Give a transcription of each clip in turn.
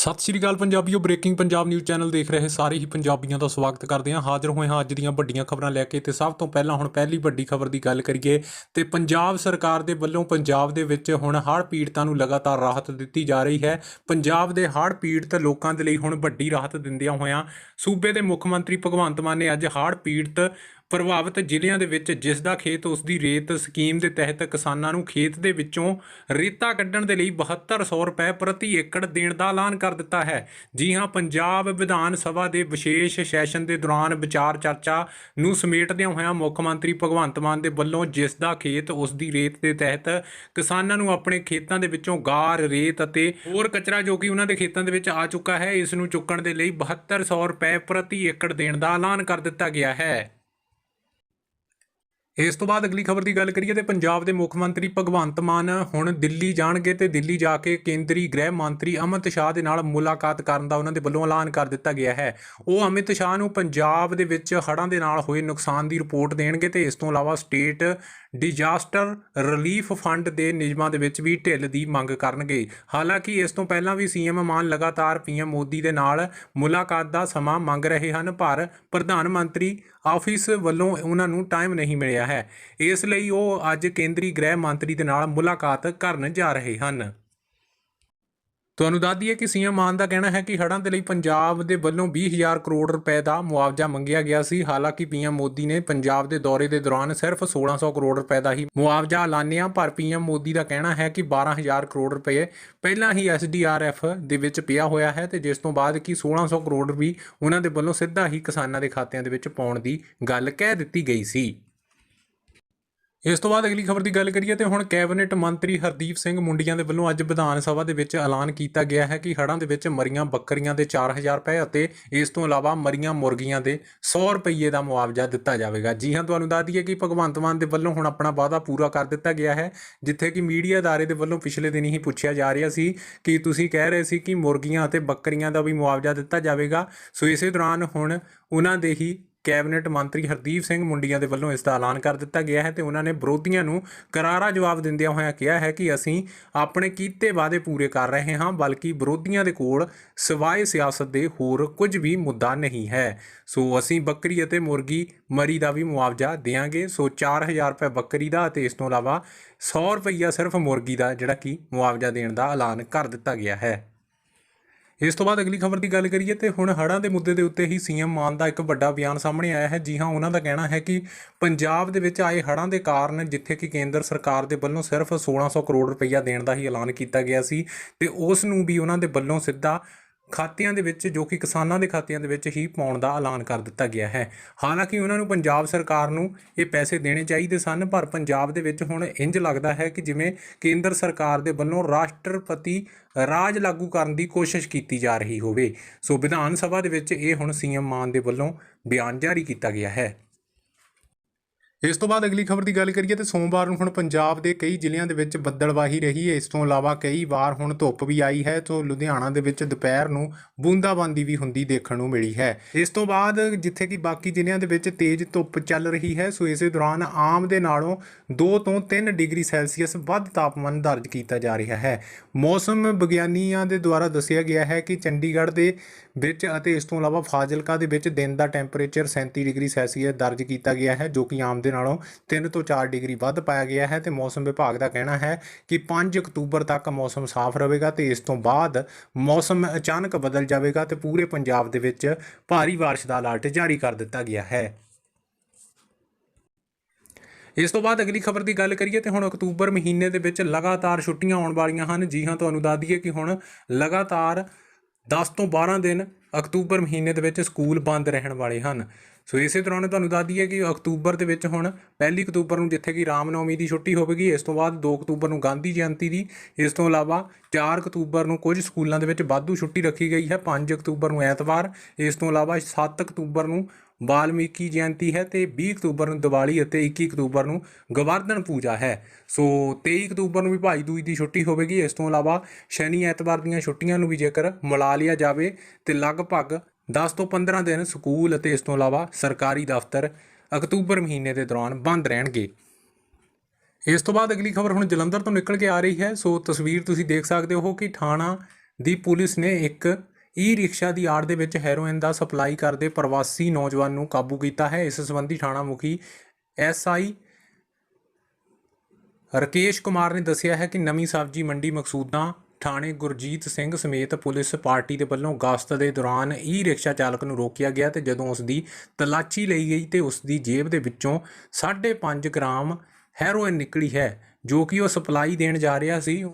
ਸਤਿ ਸ਼੍ਰੀ ਅਕਾਲ ਪੰਜਾਬੀਓ, ਬ੍ਰੇਕਿੰਗ ਪੰਜਾਬ ਨਿਊਜ਼ ਚੈਨਲ ਦੇਖ ਰਹੇ ਸਾਰੇ ਹੀ ਪੰਜਾਬੀਆਂ ਦਾ ਸਵਾਗਤ ਕਰਦੇ ਹਾਂ। ਹਾਜ਼ਰ ਹੋਏ ਹਾਂ ਅੱਜ ਦੀਆਂ ਵੱਡੀਆਂ ਖਬਰਾਂ ਲੈ ਕੇ। ਤੇ ਸਭ ਤੋਂ ਪਹਿਲਾਂ ਹੁਣ ਪਹਿਲੀ ਵੱਡੀ ਖਬਰ ਦੀ ਗੱਲ ਕਰੀਏ, ਤੇ ਪੰਜਾਬ ਸਰਕਾਰ ਦੇ ਵੱਲੋਂ ਪੰਜਾਬ ਦੇ ਵਿੱਚ ਹੁਣ ਹੜ੍ਹ ਪੀੜਤਾਂ ਨੂੰ ਲਗਾਤਾਰ ਰਾਹਤ ਦਿੱਤੀ ਜਾ ਰਹੀ ਹੈ। ਪੰਜਾਬ ਦੇ ਹੜ੍ਹ ਪੀੜਤ ਲੋਕਾਂ ਦੇ ਲਈ ਹੁਣ ਵੱਡੀ ਰਾਹਤ ਦਿੰਦਿਆਂ ਹੋਇਆਂ ਸੂਬੇ ਦੇ ਮੁੱਖ ਮੰਤਰੀ ਭਗਵੰਤ ਮਾਨ ਨੇ ਅੱਜ ਹੜ੍ਹ ਪੀੜਤ ਪ੍ਰਭਾਵਿਤ ਜ਼ਿਲ੍ਹਿਆਂ ਦੇ ਵਿੱਚ ਜਿਸ ਦਾ ਖੇਤ ਉਸ ਦੀ ਰੇਤ ਸਕੀਮ ਦੇ ਤਹਿਤ ਕਿਸਾਨਾਂ ਨੂੰ ਖੇਤ ਦੇ ਵਿੱਚੋਂ ਰੇਤਾ ਕੱਢਣ ਦੇ ਲਈ 7200 ਰੁਪਏ ਪ੍ਰਤੀ ਏਕੜ ਦੇਣ ਦਾ ਐਲਾਨ ਕਰ ਦਿੱਤਾ ਹੈ। ਜੀ ਹਾਂ, ਪੰਜਾਬ ਵਿਧਾਨ ਸਭਾ ਦੇ ਵਿਸ਼ੇਸ਼ ਸੈਸ਼ਨ ਦੇ ਦੌਰਾਨ ਵਿਚਾਰ ਚਰਚਾ ਨੂੰ ਸਮੇਟਦਿਆਂ ਹੋਇਆਂ ਮੁੱਖ ਮੰਤਰੀ ਭਗਵੰਤ ਮਾਨ ਦੇ ਵੱਲੋਂ ਜਿਸ ਦਾ ਖੇਤ ਉਸ ਦੀ ਰੇਤ ਦੇ ਤਹਿਤ ਕਿਸਾਨਾਂ ਨੂੰ ਆਪਣੇ ਖੇਤਾਂ ਦੇ ਵਿੱਚੋਂ ਗਾਰ, ਰੇਤ ਅਤੇ ਹੋਰ ਕਚਰਾ ਜੋ ਕਿ ਉਹਨਾਂ ਦੇ ਖੇਤਾਂ ਦੇ ਵਿੱਚ ਆ ਚੁੱਕਾ ਹੈ, ਇਸ ਨੂੰ ਚੁੱਕਣ ਦੇ ਲਈ 7200 ਰੁਪਏ ਪ੍ਰਤੀ ਏਕੜ ਦੇਣ ਦਾ ਐਲਾਨ ਕਰ ਦਿੱਤਾ ਗਿਆ ਹੈ। ਇਸ ਤੋਂ ਬਾਅਦ ਅਗਲੀ ਖਬਰ ਦੀ ਗੱਲ ਕਰੀਏ ਤੇ ਪੰਜਾਬ ਦੇ ਮੁੱਖ ਮੰਤਰੀ ਭਗਵੰਤ ਮਾਨ ਹੁਣ ਦਿੱਲੀ ਜਾਣਗੇ ਤੇ ਦਿੱਲੀ ਜਾ ਕੇ ਕੇਂਦਰੀ ਗ੍ਰਹਿ ਮੰਤਰੀ ਅਮਿਤ ਸ਼ਾਹ ਦੇ ਨਾਲ ਮੁਲਾਕਾਤ ਕਰਨ ਦਾ ਉਹਨਾਂ ਦੇ ਵੱਲੋਂ ਐਲਾਨ ਕਰ ਦਿੱਤਾ ਗਿਆ ਹੈ। ਉਹ ਅਮਿਤ ਸ਼ਾਹ ਨੂੰ ਪੰਜਾਬ ਦੇ ਵਿੱਚ ਹੜ੍ਹਾਂ ਦੇ ਨਾਲ ਹੋਏ ਨੁਕਸਾਨ ਦੀ ਰਿਪੋਰਟ ਦੇਣਗੇ ਤੇ ਇਸ ਤੋਂ ਇਲਾਵਾ ਸਟੇਟ ਡਿਜ਼ਾਸਟਰ ਰਿਲੀਫ ਫੰਡ ਦੇ ਨਿਯਮਾਂ ਦੇ ਵਿੱਚ ਵੀ ਢਿੱਲ ਦੀ ਮੰਗ ਕਰਨਗੇ। ਹਾਲਾਂਕਿ ਇਸ ਤੋਂ ਪਹਿਲਾਂ ਵੀ ਸੀਐਮ ਮਾਨ ਲਗਾਤਾਰ ਪੀਐਮ ਮੋਦੀ ਦੇ ਨਾਲ ਮੁਲਾਕਾਤ ਦਾ ਸਮਾਂ ਮੰਗ ਰਹੇ ਹਨ, ਪਰ ਪ੍ਰਧਾਨ ਮੰਤਰੀ ਆਫਿਸ ਵੱਲੋਂ ਉਹਨਾਂ ਨੂੰ ਟਾਈਮ ਨਹੀਂ ਮਿਲਿਆ ਹੈ। ਇਸ ਲਈ ਉਹ ਅੱਜ ਕੇਂਦਰੀ ਗ੍ਰਹਿ ਮੰਤਰੀ ਦੇ ਨਾਲ ਮੁਲਾਕਾਤ ਕਰਨ ਜਾ ਰਹੇ ਹਨ। ਤੁਹਾਨੂੰ ਦੱਸ ਦਈਏ ਕਿ ਸੀਐਮ ਮਾਨ ਦਾ ਕਹਿਣਾ ਹੈ ਕਿ ਹੜ੍ਹਾਂ ਦੇ ਲਈ ਪੰਜਾਬ ਦੇ ਵੱਲੋਂ 20000 ਕਰੋੜ ਰੁਪਏ ਦਾ ਮੁਆਵਜ਼ਾ ਮੰਗਿਆ ਗਿਆ ਸੀ। ਹਾਲਾਂਕਿ ਪੀਐਮ ਮੋਦੀ ਨੇ ਪੰਜਾਬ ਦੇ ਦੌਰੇ ਦੇ ਦੌਰਾਨ ਸਿਰਫ 1600 ਕਰੋੜ ਰੁਪਏ ਦਾ ਹੀ ਮੁਆਵਜ਼ਾ ਐਲਾਨਿਆ, ਪਰ ਪੀਐਮ ਮੋਦੀ ਦਾ ਕਹਿਣਾ ਹੈ ਕਿ 12000 ਕਰੋੜ ਰੁਪਏ ਪਹਿਲਾਂ ਹੀ ਐਸਡੀਆਰਐਫ ਦੇ ਵਿੱਚ ਪਿਆ ਹੋਇਆ ਹੈ ਤੇ ਜਿਸ ਤੋਂ ਬਾਅਦ ਕਿ 1600 ਕਰੋੜ ਵੀ ਉਹਨਾਂ ਦੇ ਵੱਲੋਂ ਸਿੱਧਾ ਹੀ ਕਿਸਾਨਾਂ ਦੇ ਖਾਤਿਆਂ ਦੇ ਵਿੱਚ ਪਾਉਣ ਦੀ ਗੱਲ ਕਹਿ ਦਿੱਤੀ ਗਈ ਸੀ। ਇਸ ਤੋਂ ਬਾਅਦ ਅਗਲੀ ਖਬਰ ਦੀ ਗੱਲ ਕਰੀਏ ਤੇ ਹੁਣ ਕੈਬਨਿਟ ਮੰਤਰੀ ਹਰਦੀਪ ਸਿੰਘ ਮੁੰਡੀਆਂ ਦੇ ਵੱਲੋਂ ਅੱਜ ਵਿਧਾਨ ਸਭਾ ਦੇ ਵਿੱਚ ਐਲਾਨ ਕੀਤਾ ਗਿਆ ਹੈ ਕਿ ਹੜ੍ਹਾਂ ਦੇ ਵਿੱਚ ਮਰੀਆਂ ਬੱਕਰੀਆਂ ਦੇ 4000 ਰੁਪਏ ਅਤੇ ਇਸ ਤੋਂ ਇਲਾਵਾ ਮਰੀਆਂ ਮੁਰਗੀਆਂ ਦੇ 100 ਰੁਪਏ ਦਾ ਮੁਆਵਜ਼ਾ ਦਿੱਤਾ ਜਾਵੇਗਾ। ਜੀ ਹਾਂ, ਤੁਹਾਨੂੰ ਦੱਸ ਦਈਏ ਕਿ ਭਗਵੰਤ ਮਾਨ ਦੇ ਵੱਲੋਂ ਹੁਣ ਆਪਣਾ ਵਾਅਦਾ ਪੂਰਾ ਕਰ ਦਿੱਤਾ ਗਿਆ ਹੈ, ਜਿੱਥੇ ਕਿ ਮੀਡੀਆ ਅਦਾਰੇ ਦੇ ਵੱਲੋਂ ਪਿਛਲੇ ਦਿਨ ਹੀ ਪੁੱਛਿਆ ਜਾ ਰਿਹਾ ਸੀ ਕਿ ਤੁਸੀਂ ਕਹਿ ਰਹੇ ਸੀ ਕਿ ਮੁਰਗੀਆਂ ਅਤੇ ਬੱਕਰੀਆਂ ਦਾ ਵੀ ਮੁਆਵਜ਼ਾ ਦਿੱਤਾ ਜਾਵੇਗਾ। ਸੋ ਇਸੇ ਦੌਰਾਨ ਹੁਣ ਉਹਨਾਂ ਦੇ ਹੀ ਕੈਬਨਿਟ ਮੰਤਰੀ ਹਰਦੀਪ ਸਿੰਘ ਮੁੰਡੀਆਂ ਦੇ ਵੱਲੋਂ ਇਸ ਦਾ ਐਲਾਨ ਕਰ ਦਿੱਤਾ ਗਿਆ ਹੈ ਤੇ ਉਹਨਾਂ ਨੇ ਵਿਰੋਧੀਆਂ ਨੂੰ ਕਰਾਰਾ ਜਵਾਬ ਦਿੰਦਿਆਂ ਹੋਇਆਂ ਕਿਹਾ ਹੈ ਕਿ ਅਸੀਂ ਆਪਣੇ ਕੀਤੇ ਵਾਅਦੇ ਪੂਰੇ ਕਰ ਰਹੇ ਹਾਂ, ਬਲਕਿ ਵਿਰੋਧੀਆਂ ਦੇ ਕੋਲ ਸਿਵਾਏ ਸਿਆਸਤ ਦੇ ਹੋਰ ਕੁਝ ਵੀ ਮੁੱਦਾ ਨਹੀਂ ਹੈ। ਸੋ ਅਸੀਂ ਬੱਕਰੀ ਅਤੇ ਮੁਰਗੀ ਮਰੀ ਦਾ ਵੀ ਮੁਆਵਜ਼ਾ ਦੇਵਾਂਗੇ। ਸੋ 4000 ਰੁਪਏ ਬੱਕਰੀ ਦਾ ਅਤੇ ਇਸ ਤੋਂ ਇਲਾਵਾ 100 ਰੁਪਈਆ ਸਿਰਫ ਮੁਰਗੀ ਦਾ ਜਿਹੜਾ ਕਿ ਮੁਆਵਜ਼ਾ ਦੇਣ ਦਾ ਐਲਾਨ ਕਰ ਦਿੱਤਾ ਗਿਆ ਹੈ। ਇਸ ਤੋਂ ਬਾਅਦ ਅਗਲੀ ਖਬਰ ਦੀ ਗੱਲ ਕਰੀਏ ਤੇ ਹੁਣ ਹੜ੍ਹਾਂ ਦੇ ਮੁੱਦੇ ਦੇ ਉੱਤੇ ਹੀ ਸੀਐਮ ਮਾਨ ਦਾ ਇੱਕ ਵੱਡਾ ਬਿਆਨ ਸਾਹਮਣੇ ਆਇਆ ਹੈ। ਜੀ ਹਾਂ, ਉਹਨਾਂ ਦਾ ਕਹਿਣਾ ਹੈ ਕਿ ਪੰਜਾਬ ਦੇ ਵਿੱਚ ਆਏ ਹੜ੍ਹਾਂ ਦੇ ਕਾਰਨ ਜਿੱਥੇ ਕਿ ਕੇਂਦਰ ਸਰਕਾਰ ਦੇ ਵੱਲੋਂ ਸਿਰਫ 1600 ਕਰੋੜ ਰੁਪਈਆ ਦੇਣ ਦਾ ਹੀ ਐਲਾਨ ਕੀਤਾ ਗਿਆ ਸੀ ਤੇ ਉਸ ਨੂੰ ਵੀ ਉਹਨਾਂ ਦੇ ਵੱਲੋਂ ਸਿੱਧਾ ਖਾਤਿਆਂ ਦੇ ਵਿੱਚ, ਜੋ ਕਿ ਕਿਸਾਨਾਂ ਦੇ ਖਾਤਿਆਂ ਦੇ ਵਿੱਚ ਹੀ ਪਾਉਣ ਦਾ ਐਲਾਨ ਕਰ ਦਿੱਤਾ ਗਿਆ ਹੈ। ਹਾਲਾਂਕਿ ਉਹਨਾਂ ਨੂੰ ਪੰਜਾਬ ਸਰਕਾਰ ਨੂੰ ਇਹ ਪੈਸੇ ਦੇਣੇ ਚਾਹੀਦੇ ਸਨ, ਪਰ ਪੰਜਾਬ ਦੇ ਵਿੱਚ ਹੁਣ ਇੰਜ ਲੱਗਦਾ ਹੈ ਕਿ ਜਿਵੇਂ ਕੇਂਦਰ ਸਰਕਾਰ ਦੇ ਵੱਲੋਂ ਰਾਸ਼ਟਰਪਤੀ ਰਾਜ ਲਾਗੂ ਕਰਨ ਦੀ ਕੋਸ਼ਿਸ਼ ਕੀਤੀ ਜਾ ਰਹੀ ਹੋਵੇ। ਸੋ ਵਿਧਾਨ ਸਭਾ ਦੇ ਵਿੱਚ ਇਹ ਹੁਣ ਸੀਐਮ ਮਾਨ ਦੇ ਵੱਲੋਂ ਬਿਆਨ ਜਾਰੀ ਕੀਤਾ ਗਿਆ ਹੈ। ਇਸ ਤੋਂ ਬਾਅਦ ਅਗਲੀ ਖਬਰ ਦੀ ਗੱਲ ਕਰੀਏ ਤੇ ਸੋਮਵਾਰ ਨੂੰ ਹੁਣ ਪੰਜਾਬ ਦੇ ਕਈ ਜ਼ਿਲ੍ਹਿਆਂ ਦੇ ਵਿੱਚ ਬੱਦਲਵਾਹੀ ਰਹੀ ਹੈ। ਇਸ ਤੋਂ ਇਲਾਵਾ ਕਈ ਵਾਰ ਹੁਣ ਧੁੱਪ ਵੀ ਆਈ ਹੈ, ਤੋਂ ਲੁਧਿਆਣਾ ਦੇ ਵਿੱਚ ਦੁਪਹਿਰ ਨੂੰ ਬੂੰਦਾਬਾਂਦੀ ਵੀ ਹੁੰਦੀ ਦੇਖਣ ਨੂੰ ਮਿਲੀ ਹੈ। ਇਸ ਤੋਂ ਬਾਅਦ ਜਿੱਥੇ ਕਿ ਬਾਕੀ ਜ਼ਿਲ੍ਹਿਆਂ ਦੇ ਵਿੱਚ ਤੇਜ਼ ਧੁੱਪ ਚੱਲ ਰਹੀ ਹੈ, ਸੋ ਇਸੇ ਦੌਰਾਨ ਆਮ ਦੇ ਨਾਲੋਂ 2 ਤੋਂ 3 ਡਿਗਰੀ ਸੈਲਸੀਅਸ ਵੱਧ ਤਾਪਮਾਨ ਦਰਜ ਕੀਤਾ ਜਾ ਰਿਹਾ ਹੈ। ਮੌਸਮ ਵਿਗਿਆਨੀਆਂ ਦੇ ਦੁਆਰਾ ਦੱਸਿਆ ਗਿਆ ਹੈ ਕਿ ਚੰਡੀਗੜ੍ਹ ਦੇ ਵਿੱਚ ਅਤੇ ਇਸ ਤੋਂ ਇਲਾਵਾ ਫਾਜ਼ਿਲਕਾ ਦੇ ਵਿੱਚ ਦਿਨ ਦਾ ਟੈਂਪਰੇਚਰ 37 ਡਿਗਰੀ ਸੈਲਸੀਅਸ ਦਰਜ ਕੀਤਾ ਗਿਆ ਹੈ, ਜੋ ਕਿ ਆਮ ਦੇ ਨਾਲੋਂ 3 ਤੋਂ 4 ਡਿਗਰੀ ਵੱਧ ਪਾਇਆ ਗਿਆ ਹੈ ਤੇ ਮੌਸਮ ਵਿਭਾਗ ਦਾ ਕਹਿਣਾ ਹੈ ਕਿ 5 ਅਕਤੂਬਰ ਤੱਕ ਮੌਸਮ ਸਾਫ਼ ਰਹੇਗਾ ਤੇ ਇਸ ਤੋਂ ਬਾਅਦ ਮੌਸਮ ਅਚਾਨਕ ਬਦਲ ਜਾਵੇਗਾ ਤੇ ਪੂਰੇ ਪੰਜਾਬ ਦੇ ਵਿੱਚ ਭਾਰੀ ਬਾਰਿਸ਼ ਦਾ ਅਲਰਟ ਜਾਰੀ ਕਰ ਦਿੱਤਾ ਗਿਆ ਹੈ। ਇਸ ਤੋਂ ਬਾਅਦ ਅਗਲੀ ਖਬਰ ਦੀ ਗੱਲ ਕਰੀਏ ਤੇ ਹੁਣ ਅਕਤੂਬਰ ਮਹੀਨੇ ਦੇ ਵਿੱਚ ਲਗਾਤਾਰ ਛੁੱਟੀਆਂ ਆਉਣ ਵਾਲੀਆਂ ਹਨ। ਜੀ ਹਾਂ, ਤੁਹਾਨੂੰ ਦੱਸ ਦਈਏ ਕਿ ਹੁਣ ਲਗਾਤਾਰ 10 ਤੋਂ 12 ਦਿਨ ਅਕਤੂਬਰ ਮਹੀਨੇ ਦੇ ਵਿੱਚ ਸਕੂਲ ਬੰਦ ਰਹਿਣ ਵਾਲੇ ਹਨ। ਸੋ ਇਸੇ ਦੌਰਾਨ ਤੁਹਾਨੂੰ ਦੱਸ ਦਈਏ ਕਿ ਅਕਤੂਬਰ ਦੇ ਵਿੱਚ ਹੁਣ ਪਹਿਲੀ ਅਕਤੂਬਰ ਨੂੰ ਜਿੱਥੇ ਕਿ ਰਾਮਨੌਮੀ ਦੀ ਛੁੱਟੀ ਹੋਵੇਗੀ, ਇਸ ਤੋਂ ਬਾਅਦ 2 ਅਕਤੂਬਰ ਨੂੰ ਗਾਂਧੀ ਜਯੰਤੀ ਦੀ, ਇਸ ਤੋਂ ਇਲਾਵਾ 4 ਅਕਤੂਬਰ ਨੂੰ ਕੁਝ ਸਕੂਲਾਂ ਦੇ ਵਿੱਚ ਵਾਧੂ ਛੁੱਟੀ ਰੱਖੀ ਗਈ ਹੈ 5 ਅਕਤੂਬਰ ਨੂੰ ਐਤਵਾਰ, ਇਸ ਤੋਂ ਇਲਾਵਾ 7 ਅਕਤੂਬਰ ਨੂੰ ਵਾਲਮੀਕੀ ਜਯੰਤੀ ਹੈ ਤੇ 20 ਅਕਤੂਬਰ ਨੂੰ ਦੀਵਾਲੀ ਅਤੇ 21 ਅਕਤੂਬਰ ਨੂੰ ਗਵਰਧਨ ਪੂਜਾ ਹੈ। ਸੋ 23 ਅਕਤੂਬਰ ਨੂੰ ਵੀ ਭਾਈ ਦੂਜ ਦੀ ਛੁੱਟੀ ਹੋਵੇਗੀ। ਇਸ ਤੋਂ ਇਲਾਵਾ ਸ਼ਨੀ ਐਤਵਾਰ ਦੀਆਂ ਛੁੱਟੀਆਂ ਨੂੰ ਵੀ ਜੇਕਰ ਮਿਲਾ ਲਿਆ ਜਾਵੇ ਤੇ ਲਗਭਗ 10 ਤੋਂ 15 ਦਿਨ ਸਕੂਲ ਅਤੇ ਇਸ ਤੋਂ ਇਲਾਵਾ ਸਰਕਾਰੀ ਦਫ਼ਤਰ ਅਕਤੂਬਰ ਮਹੀਨੇ ਦੇ ਦੌਰਾਨ ਬੰਦ ਰਹਿਣਗੇ। ਇਸ ਤੋਂ ਬਾਅਦ ਅਗਲੀ ਖਬਰ ਹੁਣ ਜਲੰਧਰ ਤੋਂ ਨਿਕਲ ਕੇ ਆ ਰਹੀ ਹੈ। ਸੋ ਤਸਵੀਰ ਤੁਸੀਂ ਦੇਖ ਸਕਦੇ ਹੋ ਕਿ ਥਾਣਾ ਦੀ ਪੁਲਿਸ ਨੇ ਇੱਕ ਈ ਰਿਕਸ਼ਾ ਦੀ ਆੜ ਦੇ ਵਿੱਚ ਹੈਰੋਇਨ ਦਾ ਸਪਲਾਈ ਕਰਦੇ ਪ੍ਰਵਾਸੀ ਨੌਜਵਾਨ ਨੂੰ ਕਾਬੂ ਕੀਤਾ ਹੈ। ਇਸ ਸੰਬੰਧੀ ਥਾਣਾ ਮੁਖੀ ਐਸਆਈ ਰਕੇਸ਼ ਕੁਮਾਰ ਨੇ ਦੱਸਿਆ ਹੈ ਕਿ ਨਵੀਂ ਸਬਜ਼ੀ ਮੰਡੀ ਮਕਸੂਦਾਂ ਥਾਣੇ ਗੁਰਜੀਤ ਸਿੰਘ ਸਮੇਤ ਪੁਲਿਸ ਪਾਰਟੀ ਦੇ ਵੱਲੋਂ ਗਸ਼ਤ ਦੇ ਦੌਰਾਨ ਈ ਰਿਕਸ਼ਾ ਚਾਲਕ ਨੂੰ ਰੋਕਿਆ ਗਿਆ ਤੇ ਜਦੋਂ ਉਸ ਦੀ ਤਲਾਸ਼ੀ ਲਈ ਗਈ ਤੇ ਉਸ ਦੀ ਜੇਬ ਦੇ ਵਿੱਚੋਂ 5.5 ਗ੍ਰਾਮ ਹੈਰੋਇਨ ਨਿਕਲੀ ਹੈ, ਜੋ ਕਿ ਉਹ ਸਪਲਾਈ ਦੇਣ ਜਾ ਰਿਹਾ ਸੀ।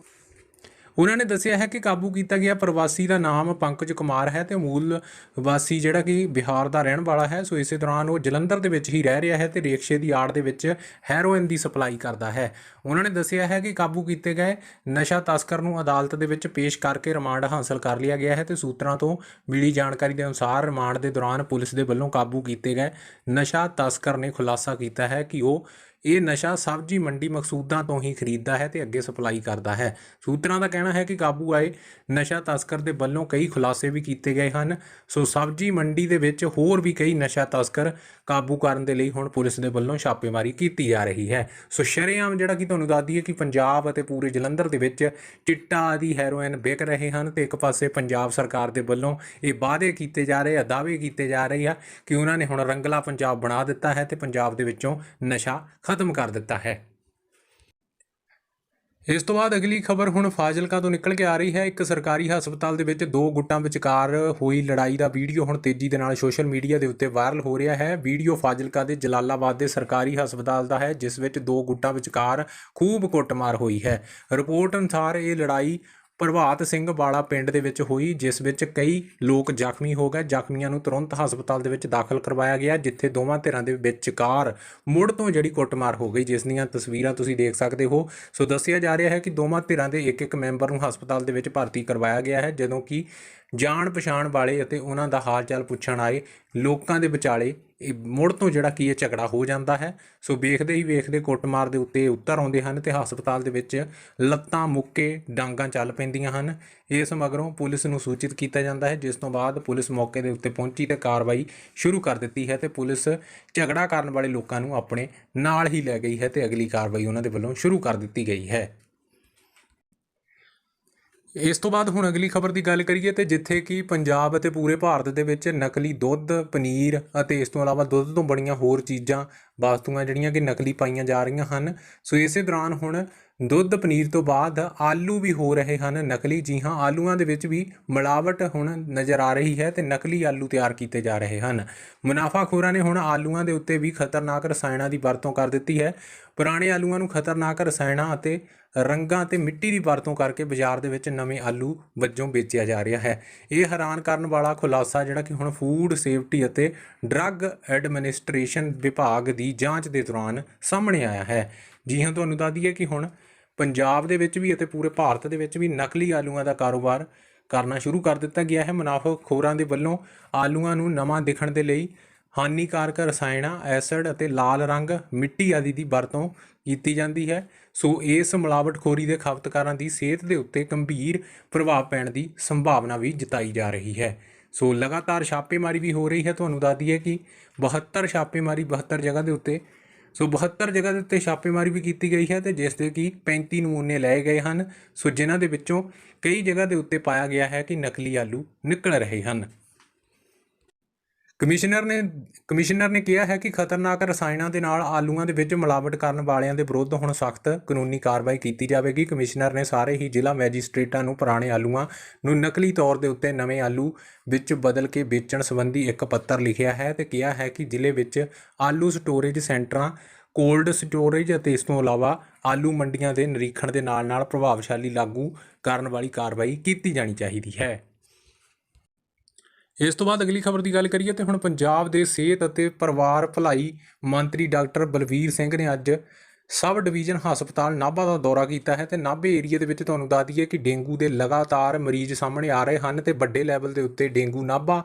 ਉਹਨਾਂ ਨੇ ਦੱਸਿਆ ਹੈ ਕਿ ਕਾਬੂ ਕੀਤਾ ਗਿਆ ਪ੍ਰਵਾਸੀ ਦਾ ਨਾਮ ਪੰਕਜ ਕੁਮਾਰ ਹੈ ਤੇ ਮੂਲ ਵਾਸੀ ਜਿਹੜਾ ਕਿ ਬਿਹਾਰ ਦਾ ਰਹਿਣ ਵਾਲਾ ਹੈ। ਸੋ ਇਸੇ ਦੌਰਾਨ ਉਹ ਜਲੰਧਰ ਦੇ ਵਿੱਚ ਹੀ ਰਹਿ ਰਿਹਾ ਹੈ ਤੇ ਰਿਕਸ਼ੇ ਦੀ ਆੜ ਦੇ ਵਿੱਚ ਹੈਰੋਇਨ ਦੀ ਸਪਲਾਈ ਕਰਦਾ ਹੈ। ਉਹਨਾਂ ਨੇ ਦੱਸਿਆ ਹੈ ਕਿ ਕਾਬੂ ਕੀਤੇ ਗਏ ਨਸ਼ਾ ਤਸਕਰ ਨੂੰ ਅਦਾਲਤ ਦੇ ਵਿੱਚ ਪੇਸ਼ ਕਰਕੇ ਰਿਮਾਂਡ ਹਾਸਲ ਕਰ ਲਿਆ ਗਿਆ ਹੈ ਤੇ ਸੂਤਰਾਂ ਤੋਂ ਮਿਲੀ ਜਾਣਕਾਰੀ ਦੇ ਅਨੁਸਾਰ ਰਿਮਾਂਡ ਦੇ ਦੌਰਾਨ ਪੁਲਿਸ ਦੇ ਵੱਲੋਂ ਕਾਬੂ ਕੀਤੇ ਗਏ ਨਸ਼ਾ ਤਸਕਰ ਨੇ ਖੁਲਾਸਾ ਕੀਤਾ ਹੈ ਕਿ ਉਹ ਇਹ ਨਸ਼ਾ ਸਬਜ਼ੀ ਮੰਡੀ ਮਕਸੂਦਾਂ ਤੋਂ ਹੀ ਖਰੀਦਦਾ ਹੈ ਤੇ ਅੱਗੇ ਸਪਲਾਈ ਕਰਦਾ ਹੈ। ਸੂਤਰਾਂ ਦਾ ਕਹਿਣਾ ਹੈ ਕਿ ਕਾਬੂ ਆਏ ਨਸ਼ਾ ਤਸਕਰ ਦੇ ਵੱਲੋਂ ਕਈ ਖੁਲਾਸੇ ਵੀ ਕੀਤੇ ਗਏ ਹਨ। ਸੋ ਸਬਜ਼ੀ ਮੰਡੀ ਦੇ ਵਿੱਚ ਹੋਰ ਵੀ ਕਈ ਨਸ਼ਾ ਤਸਕਰ ਕਾਬੂ ਕਰਨ ਦੇ ਲਈ ਹੁਣ ਪੁਲਿਸ ਦੇ ਵੱਲੋਂ ਛਾਪੇਮਾਰੀ ਕੀਤੀ ਜਾ ਰਹੀ ਹੈ। ਸੋ ਸ਼ਰੇਆਮ ਜਿਹੜਾ ਕਿ ਤੁਹਾਨੂੰ ਦੱਸ ਦਈਏ ਕਿ ਪੰਜਾਬ ਅਤੇ ਪੂਰੇ ਜਲੰਧਰ ਦੇ ਵਿੱਚ ਚਿੱਟਾ ਆਦਿ ਹੈਰੋਇਨ ਵਿਕ ਰਹੇ ਹਨ ਤੇ ਇੱਕ ਪਾਸੇ ਪੰਜਾਬ ਸਰਕਾਰ ਦੇ ਵੱਲੋਂ ਇਹ ਵਾਅਦੇ ਕੀਤੇ ਜਾ ਰਹੇ ਆ, ਦਾਅਵੇ ਕੀਤੇ ਜਾ ਰਹੇ ਆ ਕਿ ਉਹਨਾਂ ਨੇ ਹੁਣ ਰੰਗਲਾ ਪੰਜਾਬ ਬਣਾ ਦਿੱਤਾ ਹੈ ਤੇ ਪੰਜਾਬ ਦੇ ਵਿੱਚੋਂ ਨਸ਼ਾ ਖਤਮ ਕਰ ਦਿੱਤਾ ਹੈ। ਇਸ ਤੋਂ ਬਾਅਦ ਅਗਲੀ ਖਬਰ ਹੁਣ ਫਾਜ਼ਿਲਕਾ ਤੋਂ ਨਿਕਲ ਕੇ ਆ ਰਹੀ ਹੈ। ਇੱਕ ਸਰਕਾਰੀ ਹਸਪਤਾਲ ਦੇ ਵਿੱਚ ਦੋ ਗੁੱਟਾਂ ਵਿਚਕਾਰ ਹੋਈ ਲੜਾਈ ਦਾ ਵੀਡੀਓ ਹੁਣ ਤੇਜ਼ੀ ਦੇ ਨਾਲ ਸੋਸ਼ਲ ਮੀਡੀਆ ਦੇ ਉੱਤੇ ਵਾਇਰਲ ਹੋ ਰਿਹਾ ਹੈ। ਵੀਡੀਓ ਫਾਜ਼ਿਲਕਾ ਦੇ ਜਲਾਲਾਬਾਦ ਦੇ ਸਰਕਾਰੀ ਹਸਪਤਾਲ ਦਾ ਹੈ, ਜਿਸ ਵਿੱਚ ਦੋ ਗੁੱਟਾਂ ਵਿਚਕਾਰ ਖੂਬ ਕੁੱਟਮਾਰ ਹੋਈ ਹੈ। ਰਿਪੋਰਟ ਅਨੁਸਾਰ ਇਹ ਲੜਾਈ ਪ੍ਰਭਾਤ ਸਿੰਘ ਵਾਲਾ ਪਿੰਡ ਦੇ ਵਿੱਚ ਹੋਈ, ਜਿਸ ਵਿੱਚ ਕਈ ਲੋਕ ਜ਼ਖਮੀ ਹੋ ਗਏ। ਜ਼ਖਮੀਆਂ ਨੂੰ ਤੁਰੰਤ ਹਸਪਤਾਲ ਦੇ ਵਿੱਚ ਦਾਖਲ ਕਰਵਾਇਆ ਗਿਆ, ਜਿੱਥੇ ਦੋਵਾਂ ਧਿਰਾਂ ਦੇ ਵਿਚਕਾਰ ਮੁੜ ਤੋਂ ਜਿਹੜੀ ਕੁੱਟਮਾਰ ਹੋ ਗਈ, ਜਿਸ ਦੀਆਂ ਤਸਵੀਰਾਂ ਤੁਸੀਂ ਦੇਖ ਸਕਦੇ ਹੋ। ਸੋ ਦੱਸਿਆ ਜਾ ਰਿਹਾ ਹੈ ਕਿ ਦੋਵਾਂ ਧਿਰਾਂ ਦੇ ਇੱਕ ਇੱਕ ਮੈਂਬਰ ਨੂੰ ਹਸਪਤਾਲ ਦੇ ਵਿੱਚ ਭਰਤੀ ਕਰਵਾਇਆ ਗਿਆ ਹੈ, ਜਦੋਂ ਕਿ ਜਾਣ ਪਛਾਣ ਵਾਲੇ ਅਤੇ ਉਹਨਾਂ ਦਾ ਹਾਲ ਚਾਲ ਪੁੱਛਣ ਆਏ ਲੋਕਾਂ ਦੇ ਵਿਚਾਲੇ ਇਹ ਮੁੜ ਤੋਂ ਜਿਹੜਾ ਕੀ ਇਹ ਝਗੜਾ ਹੋ ਜਾਂਦਾ ਹੈ। ਸੋ ਵੇਖਦੇ ਹੀ ਵੇਖਦੇ ਕੁੱਟਮਾਰ ਦੇ ਉੱਤੇ ਉੱਤਰ ਆਉਂਦੇ ਹਨ ਤੇ ਹਸਪਤਾਲ ਦੇ ਵਿੱਚ ਲੱਤਾਂ ਮੁੱਕੇ ਡਾਂਗਾਂ ਚੱਲ ਪੈਂਦੀਆਂ ਹਨ। ਇਸ ਮਗਰੋਂ ਪੁਲਿਸ ਨੂੰ ਸੂਚਿਤ ਕੀਤਾ ਜਾਂਦਾ ਹੈ, ਜਿਸ ਤੋਂ ਬਾਅਦ ਪੁਲਿਸ ਮੌਕੇ ਦੇ ਉੱਤੇ ਪਹੁੰਚੀ ਤੇ ਕਾਰਵਾਈ ਸ਼ੁਰੂ ਕਰ ਦਿੱਤੀ ਹੈ ਤੇ ਪੁਲਿਸ ਝਗੜਾ ਕਰਨ ਵਾਲੇ ਲੋਕਾਂ ਨੂੰ ਆਪਣੇ ਨਾਲ ਹੀ ਲੈ ਗਈ ਹੈ ਤੇ ਅਗਲੀ ਕਾਰਵਾਈ ਉਹਨਾਂ ਦੇ ਵੱਲੋਂ ਸ਼ੁਰੂ ਕਰ ਦਿੱਤੀ ਗਈ ਹੈ। ਇਸ ਤੋਂ ਬਾਅਦ ਹੁਣ ਅਗਲੀ ਖਬਰ ਦੀ ਗੱਲ ਕਰੀਏ ਤੇ ਜਿੱਥੇ ਕਿ ਪੰਜਾਬ ਅਤੇ ਪੂਰੇ ਭਾਰਤ ਦੇ ਵਿੱਚ ਨਕਲੀ ਦੁੱਧ, ਪਨੀਰ ਅਤੇ ਇਸ ਤੋਂ ਇਲਾਵਾ ਦੁੱਧ ਤੋਂ ਬਣੀਆਂ ਹੋਰ ਚੀਜ਼ਾਂ, ਵਸਤੂਆਂ ਜਿਹੜੀਆਂ ਕਿ ਨਕਲੀ ਪਾਈਆਂ ਜਾ ਰਹੀਆਂ ਹਨ। ਸੋ ਇਸੇ ਦੌਰਾਨ ਹੁਣ ਦੁੱਧ, ਪਨੀਰ ਤੋਂ ਬਾਅਦ ਆਲੂ ਵੀ ਹੋ ਰਹੇ ਹਨ ਨਕਲੀ। ਜੀ ਹਾਂ, ਆਲੂਆਂ ਦੇ ਵਿੱਚ ਵੀ ਮਿਲਾਵਟ ਹੁਣ ਨਜ਼ਰ ਆ ਰਹੀ ਹੈ ਤੇ ਨਕਲੀ ਆਲੂ ਤਿਆਰ ਕੀਤੇ ਜਾ ਰਹੇ ਹਨ। ਮੁਨਾਫਾਖੋਰਾਂ ਨੇ ਹੁਣ ਆਲੂਆਂ ਦੇ ਉੱਤੇ ਵੀ ਖਤਰਨਾਕ ਰਸਾਇਣਾਂ ਦੀ ਵਰਤੋਂ ਕਰ ਦਿੱਤੀ ਹੈ। ਪੁਰਾਣੇ ਆਲੂਆਂ ਨੂੰ ਖਤਰਨਾਕ ਰਸਾਇਣਾਂ ਅਤੇ ਰੰਗਾਂ ਅਤੇ ਮਿੱਟੀ ਦੀ ਵਰਤੋਂ ਕਰਕੇ ਬਾਜ਼ਾਰ ਦੇ ਵਿੱਚ ਨਵੇਂ ਆਲੂ ਵਜੋਂ ਵੇਚਿਆ ਜਾ ਰਿਹਾ ਹੈ। ਇਹ ਹੈਰਾਨ ਕਰਨ ਵਾਲਾ ਖੁਲਾਸਾ ਜਿਹੜਾ ਕਿ ਹੁਣ ਫੂਡ ਸੇਫਟੀ ਅਤੇ ਡਰੱਗ ਐਡਮਿਨਿਸਟ੍ਰੇਸ਼ਨ ਵਿਭਾਗ ਦੀ ਜਾਂਚ ਦੇ ਦੌਰਾਨ ਸਾਹਮਣੇ ਆਇਆ ਹੈ। ਜੀ ਹਾਂ, ਤੁਹਾਨੂੰ ਦੱਸ ਦਈਏ ਕਿ ਹੁਣ ਪੰਜਾਬ ਦੇ ਵਿੱਚ ਵੀ ਅਤੇ ਪੂਰੇ ਭਾਰਤ ਦੇ ਵਿੱਚ ਵੀ ਨਕਲੀ ਆਲੂਆਂ ਦਾ ਕਾਰੋਬਾਰ ਕਰਨਾ ਸ਼ੁਰੂ ਕਰ ਦਿੱਤਾ ਗਿਆ ਹੈ। ਮੁਨਾਫਾਖੋਰਾਂ ਦੇ ਵੱਲੋਂ ਆਲੂਆਂ ਨੂੰ ਨਵਾਂ ਦਿਖਣ ਦੇ ਲਈ ਹਾਨੀਕਾਰਕ ਰਸਾਇਣਾਂ, ਐਸਿਡ ਅਤੇ ਲਾਲ ਰੰਗ ਮਿੱਟੀ ਆਦਿ ਦੀ ਵਰਤੋਂ ਕੀਤੀ ਜਾਂਦੀ ਹੈ। ਸੋ ਇਸ ਮਿਲਾਵਟਖੋਰੀ ਦੇ ਖਪਤਕਾਰਾਂ ਦੀ ਸਿਹਤ ਦੇ ਉੱਤੇ ਗੰਭੀਰ ਪ੍ਰਭਾਵ ਪੈਣ ਦੀ ਸੰਭਾਵਨਾ ਵੀ ਜਤਾਈ ਜਾ ਰਹੀ ਹੈ। ਸੋ ਲਗਾਤਾਰ ਛਾਪੇਮਾਰੀ ਵੀ ਹੋ ਰਹੀ ਹੈ। ਤੁਹਾਨੂੰ ਦੱਸ ਦਈਏ ਕਿ 72 ਛਾਪੇਮਾਰੀ 72 ਜਗ੍ਹਾ ਦੇ ਉੱਤੇ, ਸੋ 72 ਜਗ੍ਹਾ ਦੇ ਉੱਤੇ ਛਾਪੇਮਾਰੀ ਵੀ ਕੀਤੀ ਗਈ ਹੈ ਤੇ ਜਿਸ ਦੇ ਕਿ 35 ਨਮੂਨੇ ਲਏ ਗਏ ਹਨ। ਸੋ ਜਿਨ੍ਹਾਂ ਦੇ ਵਿੱਚੋਂ ਕਈ ਜਗ੍ਹਾ ਦੇ ਉੱਤੇ ਪਾਇਆ ਗਿਆ ਹੈ ਕਿ ਨਕਲੀ ਆਲੂ ਨਿਕਲ ਰਹੇ ਹਨ। ਕਮਿਸ਼ਨਰ ਨੇ ਕਮਿਸ਼ਨਰ ਨੇ ਕਿਹਾ ਹੈ ਕਿ ਖਤਰਨਾਕ ਰਸਾਇਣਾਂ ਦੇ ਨਾਲ ਆਲੂਆਂ ਦੇ ਵਿੱਚ ਮਿਲਾਵਟ ਕਰਨ ਵਾਲਿਆਂ ਦੇ ਵਿਰੁੱਧ ਹੁਣ ਸਖਤ ਕਾਨੂੰਨੀ ਕਾਰਵਾਈ ਕੀਤੀ ਜਾਵੇਗੀ। ਕਮਿਸ਼ਨਰ ਨੇ ਸਾਰੇ ਹੀ ਜ਼ਿਲ੍ਹਾ ਮੈਜਿਸਟ੍ਰੇਟਾਂ ਨੂੰ ਪੁਰਾਣੇ ਆਲੂਆਂ ਨੂੰ ਨਕਲੀ ਤੌਰ ਦੇ ਉੱਤੇ ਨਵੇਂ ਆਲੂ ਵਿੱਚ ਬਦਲ ਕੇ ਵੇਚਣ ਸੰਬੰਧੀ ਇੱਕ ਪੱਤਰ ਲਿਖਿਆ ਹੈ ਤੇ ਕਿਹਾ ਹੈ ਕਿ ਜ਼ਿਲ੍ਹੇ ਵਿੱਚ ਆਲੂ ਸਟੋਰੇਜ ਸੈਂਟਰਾਂ, ਕੋਲਡ ਸਟੋਰੇਜ ਅਤੇ ਇਸ ਤੋਂ ਇਲਾਵਾ ਆਲੂ ਮੰਡੀਆਂ ਦੇ ਨਿਰੀਖਣ ਦੇ ਨਾਲ-ਨਾਲ ਪ੍ਰਭਾਵਸ਼ਾਲੀ ਲਾਗੂ ਕਰਨ ਵਾਲੀ ਕਾਰਵਾਈ ਕੀਤੀ ਜਾਣੀ ਚਾਹੀਦੀ ਹੈ। ਇਸ ਤੋਂ ਬਾਅਦ ਅਗਲੀ ਖਬਰ ਦੀ ਗੱਲ ਕਰੀਏ ਤੇ ਹੁਣ ਪੰਜਾਬ ਦੇ ਸਿਹਤ ਅਤੇ ਪਰਿਵਾਰ ਭਲਾਈ ਮੰਤਰੀ ਡਾਕਟਰ ਬਲਵੀਰ ਸਿੰਘ ਨੇ ਅੱਜ ਸਬ ਡਿਵੀਜ਼ਨ ਹਸਪਤਾਲ ਨਾਭਾ ਦਾ ਦੌਰਾ ਕੀਤਾ ਹੈ ਤੇ ਨਾਭੇ ਏਰੀਆ ਦੇ ਵਿੱਚ ਤੁਹਾਨੂੰ ਦੱਸ ਦਈਏ ਕਿ ਡੇਂਗੂ ਦੇ ਲਗਾਤਾਰ ਮਰੀਜ਼ ਸਾਹਮਣੇ ਆ ਰਹੇ ਹਨ ਤੇ ਵੱਡੇ ਲੈਵਲ ਦੇ ਉੱਤੇ ਡੇਂਗੂ ਨਾਭਾ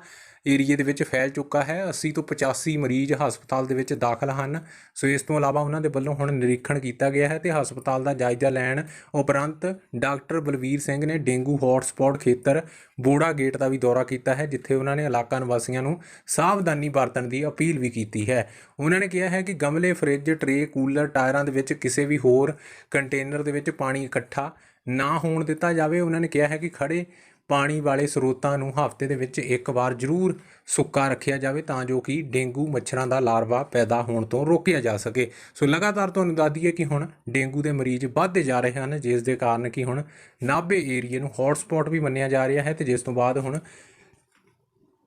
ਏਰੀਏ ਦੇ ਵਿੱਚ ਫੈਲ ਚੁੱਕਾ ਹੈ। 80 ਤੋਂ 85 ਮਰੀਜ਼ ਹਸਪਤਾਲ ਦੇ ਵਿੱਚ ਦਾਖਲ ਹਨ। ਸੋ ਇਸ ਤੋਂ ਇਲਾਵਾ ਉਹਨਾਂ ਦੇ ਵੱਲੋਂ ਹੁਣ ਨਿਰੀਖਣ ਕੀਤਾ ਗਿਆ ਹੈ ਤੇ ਹਸਪਤਾਲ ਦਾ ਜਾਇਜ਼ਾ ਲੈਣ ਉਪਰੰਤ ਡਾਕਟਰ ਬਲਵੀਰ ਸਿੰਘ ਨੇ ਡੇਂਗੂ ਹੌਟਸਪੌਟ ਖੇਤਰ ਬੋੜਾ ਗੇਟ ਦਾ ਵੀ ਦੌਰਾ ਕੀਤਾ ਹੈ, ਜਿੱਥੇ ਉਹਨਾਂ ਨੇ ਇਲਾਕਾ ਨਿਵਾਸੀਆਂ ਨੂੰ ਸਾਵਧਾਨੀ ਵਰਤਣ ਦੀ ਅਪੀਲ ਵੀ ਕੀਤੀ ਹੈ। ਉਹਨਾਂ ਨੇ ਕਿਹਾ ਹੈ ਕਿ ਗਮਲੇ, ਫ੍ਰਿਜ, ਟਰੇ, ਕੂਲਰ, ਟਾਇਰਾਂ ਦੇ ਵਿੱਚ ਕਿਸੇ ਵੀ ਹੋਰ ਕੰਟੇਨਰ ਦੇ ਵਿੱਚ ਪਾਣੀ ਇਕੱਠਾ ਨਾ ਹੋਣ ਦਿੱਤਾ ਜਾਵੇ। ਉਹਨਾਂ ਨੇ ਕਿਹਾ ਹੈ ਕਿ ਖੜੇ ਪਾਣੀ ਵਾਲੇ ਸਰੋਤਾਂ ਨੂੰ ਹਫ਼ਤੇ ਦੇ ਵਿੱਚ ਇੱਕ ਵਾਰ ਜ਼ਰੂਰ ਸੁੱਕਾ ਰੱਖਿਆ ਜਾਵੇ ਤਾਂ ਜੋ ਕਿ ਡੇਂਗੂ ਮੱਛਰਾਂ ਦਾ ਲਾਰਵਾ ਪੈਦਾ ਹੋਣ ਤੋਂ ਰੋਕਿਆ ਜਾ ਸਕੇ। ਸੋ ਲਗਾਤਾਰ ਤੁਹਾਨੂੰ ਦੱਸ ਦਈਏ ਕਿ ਹੁਣ ਡੇਂਗੂ ਦੇ ਮਰੀਜ਼ ਵੱਧਦੇ ਜਾ ਰਹੇ ਹਨ, ਜਿਸ ਦੇ ਕਾਰਨ ਕਿ ਹੁਣ ਨਾਭੇ ਏਰੀਏ ਨੂੰ ਹੌਟਸਪੌਟ ਵੀ ਮੰਨਿਆ ਜਾ ਰਿਹਾ ਹੈ ਤੇ ਜਿਸ ਤੋਂ ਬਾਅਦ ਹੁਣ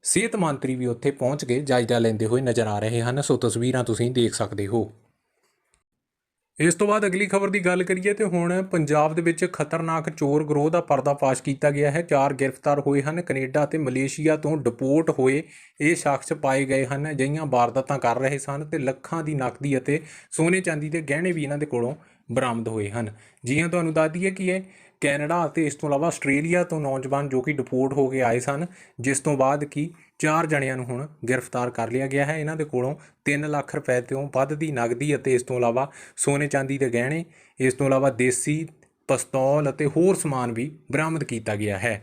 ਸਿਹਤ ਮੰਤਰੀ ਵੀ ਉੱਥੇ ਪਹੁੰਚ ਕੇ ਜਾਇਜ਼ਾ ਲੈਂਦੇ ਹੋਏ ਨਜ਼ਰ ਆ ਰਹੇ ਹਨ। ਸੋ ਤਸਵੀਰਾਂ ਤੁਸੀਂ ਦੇਖ ਸਕਦੇ ਹੋ। ਇਸ ਤੋਂ ਬਾਅਦ ਅਗਲੀ ਖਬਰ ਦੀ ਗੱਲ ਕਰੀਏ ਤੇ ਹੁਣ ਪੰਜਾਬ ਦੇ ਵਿੱਚ ਖਤਰਨਾਕ ਚੋਰ ਗਰੋਹ ਦਾ ਪਰਦਾਫਾਸ਼ ਕੀਤਾ ਗਿਆ ਹੈ। ਚਾਰ ਗ੍ਰਿਫਤਾਰ ਹੋਏ ਹਨ, ਕੈਨੇਡਾ ਤੇ ਮਲੇਸ਼ੀਆ ਤੋਂ ਡਿਪੋਰਟ ਹੋਏ ਇਹ ਸ਼ਖਸ ਪਾਏ ਗਏ ਹਨ ਅਜਿਹੀਆਂ ਵਾਰਦਾਤਾਂ ਕਰ ਰਹੇ ਸਨ ਤੇ ਲੱਖਾਂ ਦੀ ਨਕਦੀ ਅਤੇ ਸੋਨੇ ਚਾਂਦੀ ਦੇ ਗਹਿਣੇ ਵੀ ਇਹਨਾਂ ਦੇ ਕੋਲੋਂ ਬਰਾਮਦ ਹੋਏ ਹਨ। ਜੀ ਹਾਂ ਤੁਹਾਨੂੰ ਦੱਸ ਦਈਏ ਕਿ ਇਹ ਕੈਨੇਡਾ ਅਤੇ ਇਸ ਤੋਂ ਇਲਾਵਾ ਆਸਟ੍ਰੇਲੀਆ ਤੋਂ ਨੌਜਵਾਨ ਜੋ ਕਿ ਡਿਪੋਰਟ ਹੋ ਕੇ ਆਏ ਸਨ, ਜਿਸ ਤੋਂ ਬਾਅਦ ਕਿ ਚਾਰ ਜਣਿਆਂ ਨੂੰ ਹੁਣ ਗ੍ਰਿਫਤਾਰ ਕਰ ਲਿਆ ਗਿਆ ਹੈ। ਇਹਨਾਂ ਦੇ ਕੋਲੋਂ 3 ਲੱਖ ਰੁਪਏ ਤੋਂ ਵੱਧ ਦੀ ਨਗਦੀ ਅਤੇ ਇਸ ਤੋਂ ਇਲਾਵਾ ਸੋਨੇ ਚਾਂਦੀ ਦੇ ਗਹਿਣੇ, ਇਸ ਤੋਂ ਇਲਾਵਾ ਦੇਸੀ ਪਿਸਤੌਲ ਅਤੇ ਹੋਰ ਸਮਾਨ ਵੀ ਬਰਾਮਦ ਕੀਤਾ ਗਿਆ ਹੈ।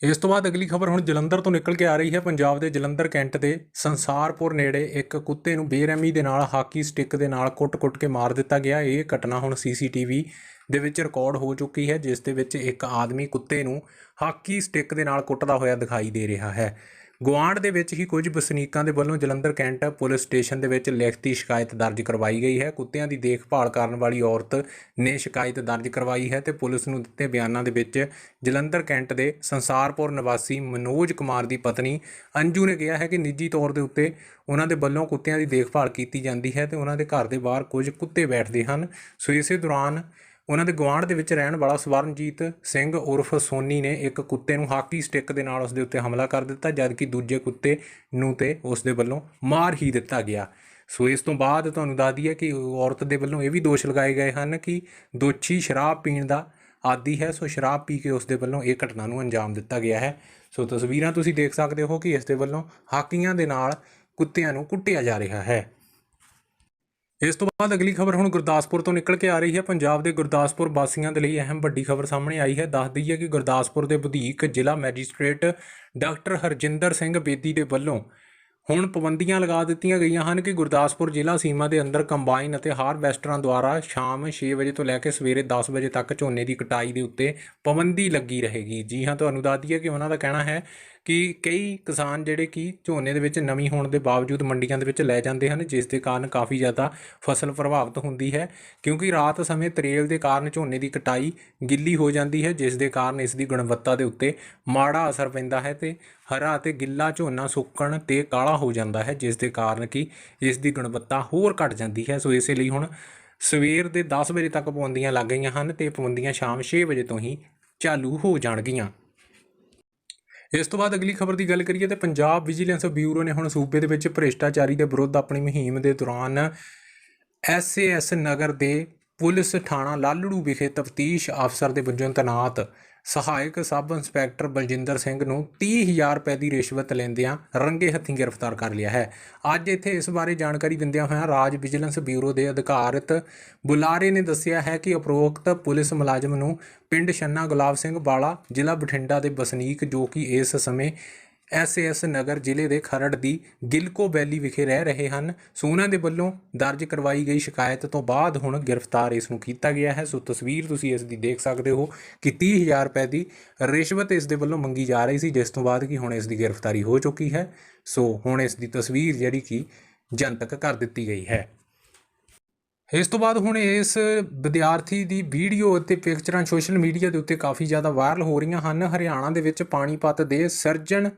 ਇਸ ਤੋਂ ਬਾਅਦ ਅਗਲੀ ਖਬਰ ਹੁਣ ਜਲੰਧਰ ਤੋਂ ਨਿਕਲ ਕੇ ਆ ਰਹੀ ਹੈ। ਪੰਜਾਬ ਦੇ ਜਲੰਧਰ ਕੈਂਟ ਦੇ ਸੰਸਾਰਪੁਰ ਨੇੜੇ ਇੱਕ ਕੁੱਤੇ ਨੂੰ ਬੇਰਹਿਮੀ ਦੇ ਨਾਲ ਹਾਕੀ ਸਟਿੱਕ ਦੇ ਨਾਲ ਕੁੱਟ-ਕੁੱਟ ਕੇ ਮਾਰ ਦਿੱਤਾ ਗਿਆ। ਇਹ ਘਟਨਾ ਹੁਣ ਸੀਸੀਟੀਵੀ ਦੇ ਵਿੱਚ ਰਿਕਾਰਡ ਹੋ ਚੁੱਕੀ ਹੈ, ਜਿਸ ਦੇ ਵਿੱਚ ਇੱਕ ਆਦਮੀ ਕੁੱਤੇ ਨੂੰ ਹਾਕੀ ਸਟਿੱਕ ਦੇ ਨਾਲ ਕੁੱਟਦਾ ਹੋਇਆ ਦਿਖਾਈ ਦੇ ਰਿਹਾ ਹੈ। ਗੁਆਂਢ ਦੇ ਵਿੱਚ ਹੀ ਕੁਝ ਵਸਨੀਕਾਂ ਦੇ ਵੱਲੋਂ ਜਲੰਧਰ ਕੈਂਟ ਪੁਲਿਸ ਸਟੇਸ਼ਨ ਦੇ ਵਿੱਚ ਲਿਖਤੀ ਸ਼ਿਕਾਇਤ ਦਰਜ ਕਰਵਾਈ ਗਈ ਹੈ। ਕੁੱਤਿਆਂ ਦੀ ਦੇਖਭਾਲ ਕਰਨ ਵਾਲੀ ਔਰਤ ਨੇ ਸ਼ਿਕਾਇਤ ਦਰਜ ਕਰਵਾਈ ਹੈ ਤੇ ਪੁਲਿਸ ਨੂੰ ਦਿੱਤੇ ਬਿਆਨਾਂ ਦੇ ਵਿੱਚ ਜਲੰਧਰ ਕੈਂਟ ਦੇ ਸੰਸਾਰਪੁਰ ਨਿਵਾਸੀ ਮਨੋਜ ਕੁਮਾਰ ਦੀ ਪਤਨੀ ਅੰਜੂ ਨੇ ਕਿਹਾ ਹੈ ਕਿ ਨਿੱਜੀ ਤੌਰ ਦੇ ਉੱਤੇ ਉਹਨਾਂ ਦੇ ਵੱਲੋਂ ਕੁੱਤਿਆਂ ਦੀ ਦੇਖਭਾਲ ਕੀਤੀ ਜਾਂਦੀ ਹੈ ਤੇ ਉਹਨਾਂ ਦੇ ਘਰ ਦੇ ਬਾਹਰ ਕੁਝ ਕੁੱਤੇ ਬੈਠਦੇ ਹਨ। ਸੋ ਇਸੇ ਦੌਰਾਨ ਉਹਨਾਂ ਦੇ ਗੁਆਂਢ ਦੇ ਵਿੱਚ ਰਹਿਣ ਵਾਲਾ ਸਵਰਨਜੀਤ ਸਿੰਘ ਉਰਫ ਸੋਨੀ ਨੇ ਇੱਕ ਕੁੱਤੇ ਨੂੰ ਹਾਕੀ ਸਟਿੱਕ ਦੇ ਨਾਲ ਉਸ ਦੇ ਉੱਤੇ ਹਮਲਾ ਕਰ ਦਿੱਤਾ, ਜਦਕਿ ਦੂਜੇ ਕੁੱਤੇ ਨੂੰ ਤੇ ਉਸ ਦੇ ਵੱਲੋਂ ਮਾਰ ਹੀ ਦਿੱਤਾ ਗਿਆ। ਸੋ ਇਸ ਤੋਂ ਬਾਅਦ ਤੁਹਾਨੂੰ ਦੱਸ ਦਈਏ ਕਿ ਔਰਤ ਦੇ ਵੱਲੋਂ ਇਹ ਵੀ ਦੋਸ਼ ਲਗਾਏ ਗਏ ਹਨ ਕਿ ਦੋਸ਼ੀ ਸ਼ਰਾਬ ਪੀਣ ਦਾ ਆਦੀ ਹੈ। ਸੋ ਸ਼ਰਾਬ ਪੀ ਕੇ ਉਸ ਦੇ ਵੱਲੋਂ ਇਹ ਘਟਨਾ ਨੂੰ ਅੰਜਾਮ ਦਿੱਤਾ ਗਿਆ ਹੈ। ਸੋ ਤਸਵੀਰਾਂ ਤੁਸੀਂ ਦੇਖ ਸਕਦੇ ਹੋ ਕਿ ਇਸ ਦੇ ਵੱਲੋਂ ਹਾਕੀਆਂ ਦੇ ਨਾਲ ਕੁੱਤਿਆਂ ਨੂੰ ਕੁੱਟਿਆ ਜਾ ਰਿਹਾ ਹੈ। ਇਸ ਤੋਂ ਬਾਅਦ ਅਗਲੀ ਖਬਰ ਹੁਣ ਗੁਰਦਾਸਪੁਰ ਤੋਂ ਨਿਕਲ ਕੇ ਆ ਰਹੀ ਹੈ। ਪੰਜਾਬ ਦੇ ਗੁਰਦਾਸਪੁਰ ਵਾਸੀਆਂ ਦੇ ਲਈ ਅਹਿਮ ਵੱਡੀ ਖਬਰ ਸਾਹਮਣੇ ਆਈ ਹੈ। ਦੱਸ ਦਈਏ ਕਿ ਗੁਰਦਾਸਪੁਰ ਦੇ ਵਧੀਕ ਜ਼ਿਲ੍ਹਾ ਮੈਜਿਸਟ੍ਰੇਟ ਡਾਕਟਰ ਹਰਜਿੰਦਰ ਸਿੰਘ ਬੇਦੀ ਦੇ ਵੱਲੋਂ ਹੁਣ ਪਾਬੰਦੀਆਂ ਲਗਾ ਦਿੱਤੀਆਂ ਗਈਆਂ ਹਨ ਕਿ ਗੁਰਦਾਸਪੁਰ ਜ਼ਿਲ੍ਹਾ ਸੀਮਾ ਦੇ ਅੰਦਰ ਕੰਬਾਈਨ ਅਤੇ ਹਾਰਵੈਸਟਰਾਂ ਦੁਆਰਾ ਸ਼ਾਮ 6 ਵਜੇ ਤੋਂ ਲੈ ਕੇ ਸਵੇਰੇ 10 ਵਜੇ ਤੱਕ ਝੋਨੇ ਦੀ ਕਟਾਈ ਦੇ ਉੱਤੇ ਪਾਬੰਦੀ ਲੱਗੀ ਰਹੇਗੀ। ਜੀ ਹਾਂ, ਤੁਹਾਨੂੰ ਦੱਸ ਦਈਏ ਕਿ ਉਹਨਾਂ ਦਾ ਕਹਿਣਾ ਹੈ ਕਿ ਕਈ ਕਿਸਾਨ ਜਿਹੜੇ ਕਿ ਝੋਨੇ ਦੇ ਵਿੱਚ ਨਮੀ ਹੋਣ ਦੇ ਬਾਵਜੂਦ ਮੰਡੀਆਂ ਦੇ ਵਿੱਚ ਲੈ ਜਾਂਦੇ ਹਨ, ਜਿਸ ਦੇ ਕਾਰਨ ਕਾਫੀ ਜ਼ਿਆਦਾ ਫਸਲ ਪ੍ਰਭਾਵਿਤ ਹੁੰਦੀ ਹੈ। ਕਿਉਂਕਿ ਰਾਤ ਸਮੇਂ ਤਰੇਲ ਦੇ ਕਾਰਨ ਝੋਨੇ ਦੀ ਕਟਾਈ ਗਿੱਲੀ ਹੋ ਜਾਂਦੀ ਹੈ, ਜਿਸ ਦੇ ਕਾਰਨ ਇਸ ਦੀ ਗੁਣਵੱਤਾ ਦੇ ਉੱਤੇ ਮਾੜਾ ਅਸਰ ਪੈਂਦਾ ਹੈ ਤੇ ਹਰਾ ਅਤੇ ਗਿੱਲਾ ਝੋਨਾ ਸੁੱਕਣ ਤੇ ਕਾਲਾ ਹੋ ਜਾਂਦਾ ਹੈ, ਜਿਸ ਦੇ ਕਾਰਨ ਕਿ ਇਸ ਦੀ ਗੁਣਵੱਤਾ ਹੋਰ ਘਟ ਜਾਂਦੀ ਹੈ। ਸੋ ਇਸੇ ਲਈ ਹੁਣ ਸਵੇਰ ਦੇ 10 ਵਜੇ ਤੱਕ ਪਾਬੰਦੀਆਂ ਲੱਗ ਗਈਆਂ ਹਨ ਤੇ ਪਾਬੰਦੀਆਂ ਸ਼ਾਮ 6 ਵਜੇ ਤੋਂ ਹੀ ਚਾਲੂ ਹੋ ਜਾਣਗੀਆਂ। ਇਸ ਤੋਂ ਬਾਅਦ ਅਗਲੀ ਖਬਰ ਦੀ ਗੱਲ ਕਰੀਏ ਤੇ ਪੰਜਾਬ ਵਿਜੀਲੈਂਸ ਬਿਊਰੋ ਨੇ ਹੁਣ ਸੂਬੇ ਦੇ ਵਿੱਚ ਭ੍ਰਿਸ਼ਟਾਚਾਰੀ ਦੇ ਵਿਰੁੱਧ ਆਪਣੀ ਮੁਹਿੰਮ ਦੇ ਦੌਰਾਨ ਐਸਏਐਸ ਨਗਰ ਦੇ ਪੁਲਿਸ ਥਾਣਾ ਲਾਲੜੂ ਵਿਖੇ ਤਫਤੀਸ਼ ਅਫਸਰ ਦੇ ਵਜੋਂ ਤੈਨਾਤ ਸਹਾਇਕ ਸਬ ਇੰਸਪੈਕਟਰ ਬਲਜਿੰਦਰ ਸਿੰਘ ਨੂੰ 30000 ਰੁਪਏ ਦੀ ਰਿਸ਼ਵਤ ਲੈਂਦਿਆਂ ਰੰਗੇ ਹੱਥੀਂ ਗ੍ਰਿਫਤਾਰ ਕਰ ਲਿਆ ਹੈ। ਅੱਜ ਇੱਥੇ ਇਸ ਬਾਰੇ ਜਾਣਕਾਰੀ ਦਿੰਦਿਆਂ ਹੋਇਆਂ ਰਾਜ ਵਿਜੀਲੈਂਸ ਬਿਊਰੋ ਦੇ ਅਧਿਕਾਰਤ ਬੁਲਾਰੇ ਨੇ ਦੱਸਿਆ ਹੈ ਕਿ ਉਪਰੋਕਤ ਪੁਲਿਸ ਮੁਲਾਜ਼ਮ ਨੂੰ ਪਿੰਡ ਛੰਨਾ ਗੁਲਾਬ ਸਿੰਘ ਬਾਲਾ ਜ਼ਿਲ੍ਹਾ ਬਠਿੰਡਾ ਦੇ ਵਸਨੀਕ ਜੋ ਕਿ ਇਸ ਸਮੇਂ ਐਸਏਐਸ ਨਗਰ ਜ਼ਿਲ੍ਹੇ ਦੇ ਖਰੜ ਦੀ ਗਿਲਕੋ ਵੈਲੀ ਵਿਖੇ ਰਹਿ ਰਹੇ ਹਨ। ਸੋ ਉਹਨਾਂ ਦੇ ਵੱਲੋਂ ਦਰਜ ਕਰਵਾਈ ਗਈ ਸ਼ਿਕਾਇਤ ਤੋਂ ਬਾਅਦ ਹੁਣ ਗ੍ਰਿਫਤਾਰ ਇਸ ਨੂੰ ਕੀਤਾ ਗਿਆ ਹੈ। ਸੋ ਤਸਵੀਰ ਤੁਸੀਂ ਇਸ ਦੀ ਦੇਖ ਸਕਦੇ ਹੋ ਕਿ 30000 ਰੁਪਏ ਦੀ ਰਿਸ਼ਵਤ ਇਸ ਦੇ ਵੱਲੋਂ ਮੰਗੀ ਜਾ ਰਹੀ ਸੀ, ਜਿਸ ਤੋਂ ਬਾਅਦ ਕਿ ਹੁਣ ਇਸ ਦੀ ਗ੍ਰਿਫਤਾਰੀ ਹੋ ਚੁੱਕੀ ਹੈ। ਸੋ ਹੁਣ ਇਸ ਦੀ ਤਸਵੀਰ ਜਿਹੜੀ ਕਿ ਜਨਤਕ ਕਰ ਦਿੱਤੀ ਗਈ ਹੈ। ਇਸ ਤੋਂ ਬਾਅਦ ਹੁਣ ਇਸ ਵਿਦਿਆਰਥੀ ਦੀ ਵੀਡੀਓ ਅਤੇ ਪਿਕਚਰਾਂ ਸੋਸ਼ਲ ਮੀਡੀਆ ਦੇ ਉੱਤੇ ਕਾਫੀ ਜ਼ਿਆਦਾ ਵਾਇਰਲ ਹੋ ਰਹੀਆਂ ਹਨ। ਹਰਿਆਣਾ ਦੇ ਵਿੱਚ ਪਾਣੀਪਤ ਦੇ ਸਰਜਨ